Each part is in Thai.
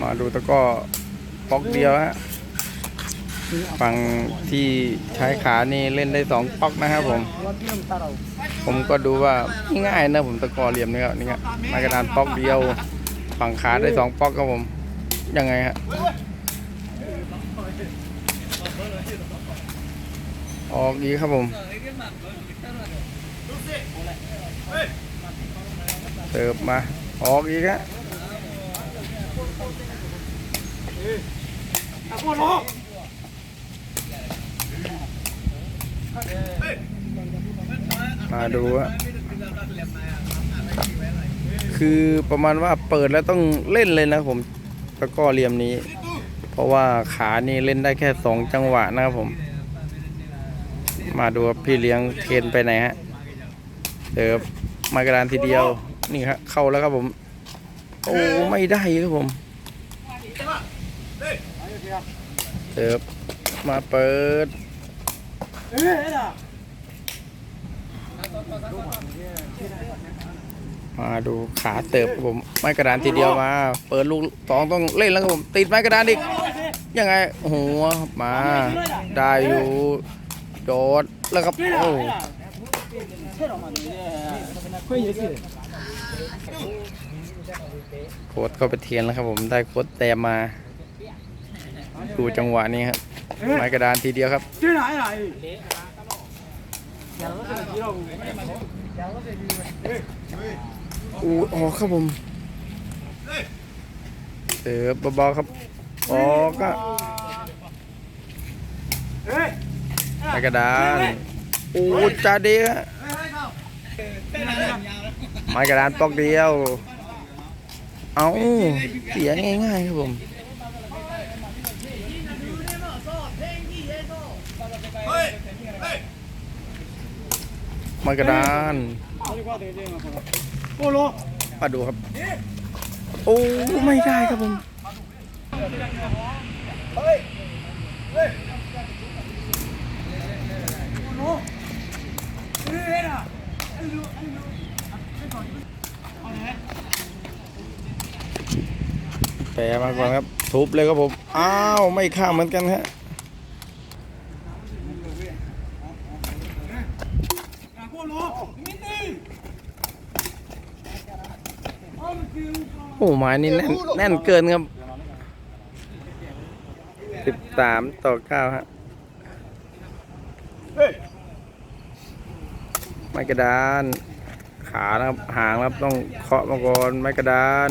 มาดูตะกร้อป๊อกเดียวฮะฝั่งที่ใช้ขานี่เล่นได้สองป๊อกนะครับผม ผมก็ดูว่าง่ายนะผมตะกร้อเหลี่ยมนี่ครับนี่ครับไม้กระดานป๊อกเดียว ฝั่งขาได้สองป๊อกครับผม ยังไงฮะออกดีครับผมเสิร์ฟมา ออกอีกฮะ มาดูฮะคือประมาณว่าเปิดแล้วต้องเล่นเลยนะผมตะก้อเหลี่ยมนี้ เพราะว่าขานี่เล่นได้แค่สองจังหวะนะครับผม มาดูพี่เลี้ยงเทนไปไหนฮะเสิร์ฟมากระดานทีเดียวนี่ครับเข้าแล้วครับผม โอ้ไม่ได้ครับผม เสิร์ฟมาเปิดมาดูขาเติบครับผมไม้กระดานทีเดียวมา เปิดลูกสองต้องเล่นแล้วครับผมติดไม้กระดานอีกยังไงหัวมาได้อยู่โดดแล้วครับโอ้โค้ดก็ไปเทียนแล้วครับผมได้โค้ดแต้มมา ดูจังหวะนี้ครับ ไม้กระดานทีเดียวครับที่ไหนไหนอูออกครับผมเสิร์ฟเบาๆครับออกก็ไปกระดานโอ้จ่าดียไม้กระดานปอกเดียว เอาเสียง่ายๆครับผม ไม้กระดานมาดูครับ โอ้ไม่ได้ครับผมแปรมาก่อนครับ ทุบเลยครับผม อ้าว ไม่ข้ามเหมือนกันฮะ โอ้ไม้นี่แน่นแน่นเกินครับสิบสามต่อเก้าฮะไม้กระดาน ขานะครับหางนะครับต้องเคาะมาก่อนไม้กระดาน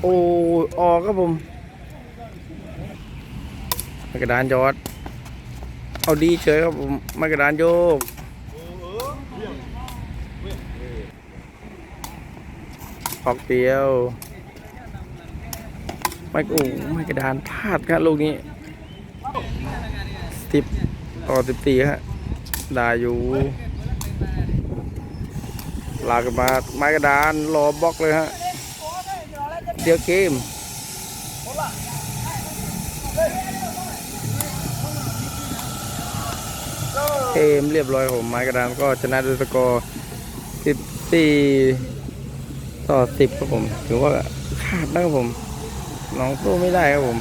โอ้ออกครับผมไม้กระดานยอด เอาดีเฉยครับผมไม้กระดานโยก ออกเดียว ไม่โอ้ไม่กระดานพลาดครับลูกนี้สิบต่อสิบสี่ฮะได้อยู่ ลากมาไม้กระดานรอบล็อกเลยฮะเดี๋ยวเกมเกมเรียบร้อยผมไม้กระดานก็ชนะด้วยสกอร์สิบสี่ ต่อสิบครับผม ถือว่าขาดนะครับผมน้องตู้ไม่ได้ครับผม